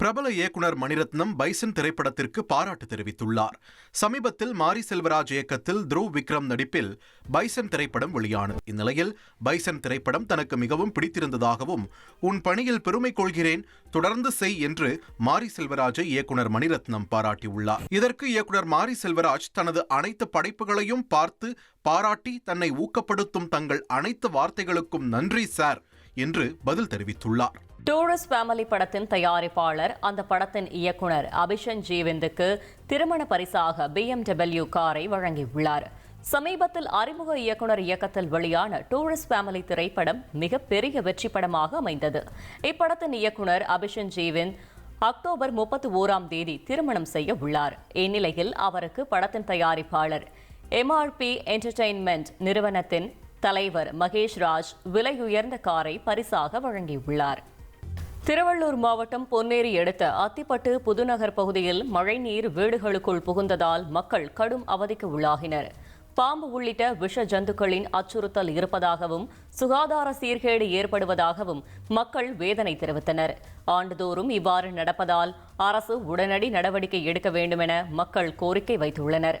பிரபல இயக்குனர் மணிரத்னம் பைசன் திரைப்படத்திற்கு பாராட்டு தெரிவித்துள்ளார். சமீபத்தில் மாரி செல்வராஜ் இயக்கத்தில் த்ருவ் விக்ரம் நடிப்பில் பைசன் திரைப்படம் வெளியானது. இந்நிலையில் பைசன் திரைப்படம் தனக்கு மிகவும் பிடித்திருந்ததாகவும் உன் பணியில் பெருமை கொள்கிறேன் தொடர்ந்து செய் என்று மாரி செல்வராஜை இயக்குனர் மணிரத்னம் பாராட்டியுள்ளார். இதற்கு இயக்குனர் மாரி செல்வராஜ் தனது அனைத்து படைப்புகளையும் பார்த்து பாராட்டி தன்னை ஊக்கப்படுத்தும் தங்கள் அனைத்து வார்த்தைகளுக்கும் நன்றி சார். என்று பதில் தெரிவித்துள்ளார். டூரிஸ்ட் ஃபேமிலி படத்தின் தயாரிப்பாளர் அந்த படத்தின் இயக்குனர் அபிஷன் ஜீவிந்துக்கு திருமண பரிசாக BMW காரை வழங்கியுள்ளார். சமீபத்தில் அறிமுக இயக்குனர் இயக்கத்தில் வெளியான டூரிஸ்ட் ஃபேமிலி திரைப்படம் மிகப்பெரிய வெற்றி படமாக அமைந்தது. இப்படத்தின் இயக்குனர் அபிஷன் ஜீவிந்த் அக்டோபர் முப்பத்தி ஓராம் தேதி திருமணம் செய்ய உள்ளார். இந்நிலையில் அவருக்கு படத்தின் தயாரிப்பாளர் எம்ஆர்பி என்டர்டெயின்மெண்ட் நிறுவனத்தின் தலைவர் மகேஷ் ராஜ் விலையுயர்ந்த காரை பரிசாக வழங்கியுள்ளார். திருவள்ளூர் மாவட்டம் பொன்னேரி அடுத்த அத்திப்பட்டு புதுநகர் பகுதியில் மழைநீர் வீடுகளுக்குள் புகுந்ததால் மக்கள் கடும் அவதிக்கு உள்ளாகினர். பாம்பு உள்ளிட்ட விஷ ஜந்துக்களின் அச்சுறுத்தல் இருப்பதாகவும் சுகாதார சீர்கேடு ஏற்படுவதாகவும் மக்கள் வேதனை தெரிவித்தனர். ஆண்டுதோறும் இவ்வாறு நடப்பதால் அரசு உடனடி நடவடிக்கை எடுக்க வேண்டுமென மக்கள் கோரிக்கை வைத்துள்ளனர்.